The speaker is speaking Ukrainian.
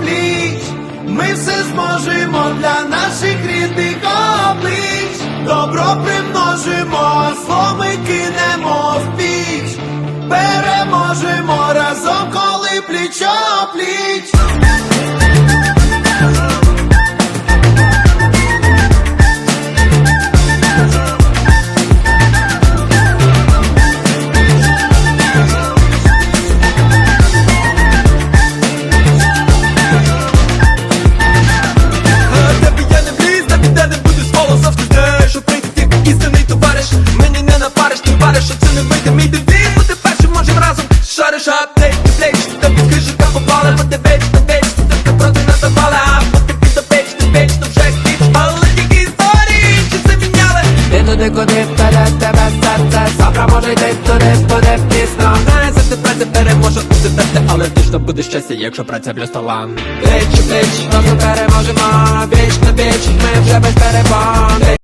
пліч ми все зможемо для наших рідних облич. Добро примножимо, зло кинемо в піч. Переможемо разом, коли пліч пліч. Шариш аптек, ти плеч Тобі крижика попала, бо ти веч, ти веч Ти ти проти нас напала, а ти підопеч, ти веч, то вже хіч Але тільки історії, чи це міняли? Ти туди, куди вперед тебе серце. Завтра може йти туди, буде пізно. Знає, за тебе не переможе у тебе Але точно буде щастя, якщо праця плюс талант Плеч, плеч, Разом переможемо, віч на віч